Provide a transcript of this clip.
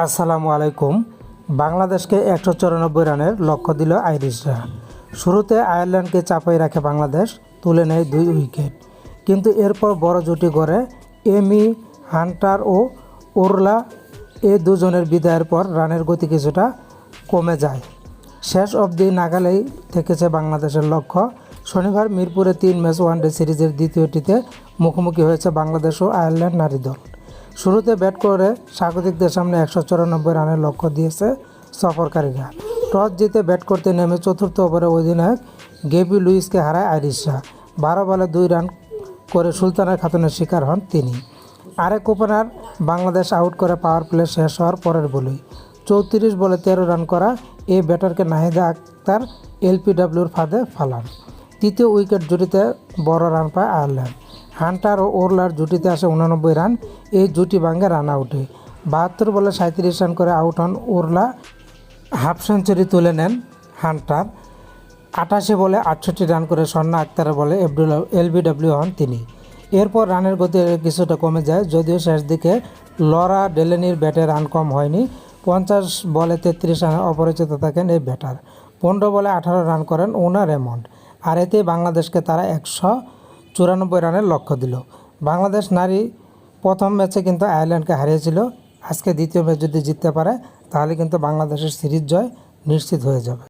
আসসালামু আলাইকুম। বাংলাদেশকে একশো চুরানব্বই রানের লক্ষ্য দিল আইরিশরা। শুরুতে আয়ারল্যান্ডকে চাপাই রাখে বাংলাদেশ, তুলে নেয় দুই উইকেট। কিন্তু এরপর বড় জুটি গড়ে এমি হান্টার ও ওরলা এ দুজনের বিদায়ের পর রানের গতি কিছুটা কমে যায়। শেষ অবধি নাগালেই থেকেছে বাংলাদেশের লক্ষ্য। শনিবার মিরপুরে তিন ম্যাচ ওয়ানডে সিরিজের দ্বিতীয়টিতে মুখোমুখি হয়েছে বাংলাদেশ ও আয়ারল্যান্ড নারী দল। শুরুতে ব্যাট করে স্বাগতিকদের সামনে একশো চুরানব্বই রানের লক্ষ্য দিয়েছে সফরকারীরা। টস জিতে ব্যাট করতে নেমে চতুর্থ ওভারে অধিনায়ক গেবি লুইসকে হারায় আইরিশরা। বারো বলে দুই রান করে সুলতানের খাতুনের শিকার হন তিনি। আরেক ওপেনার বাংলাদেশ আউট করে পাওয়ার প্লে শেষ হওয়ার পরের বলেই। চৌত্রিশ বলে তেরো রান করা এই ব্যাটারকে নাহিদা আক্তার এলপিডব্লিউর ফাঁদে ফালান। তৃতীয় উইকেট জুটিতে বড় রান পায় আয়ারল্যান্ড। হান্টার ও ওরলার জুটিতে আসে উনানব্বই রান, এই জুটি ভাঙে রান আউটে। বাহাত্তর বলে সাঁত্রিশ রান করে আউট হন ওরলা। হাফ সেঞ্চুরি তুলে নেন হান্টার। আটাশি বলে আটষট্টি রান করে স্বর্ণা আক্তারের বলে এলবিডব্লিউ হন তিনি। এরপর রানের গতি কিছুটা কমে যায়, যদিও শেষ দিকে লরা ডেলেনির ব্যাটে রান কম হয়নি। পঞ্চাশ বলে তেত্রিশ রানে অপরিচিত থাকেন এই ব্যাটার। পনেরো বলে আঠারো রান করেন ওনা রেমন্ড। আর এতে বাংলাদেশকে তারা একশো চুরানব্বই রানের লক্ষ্য দিল। বাংলাদেশ নারী প্রথম ম্যাচে কিন্তু আয়ারল্যান্ডকে হারিয়েছিল। আজকে দ্বিতীয় ম্যাচ যদি জিততে পারে, তাহলে কিন্তু বাংলাদেশের সিরিজ জয় নিশ্চিত হয়ে যাবে।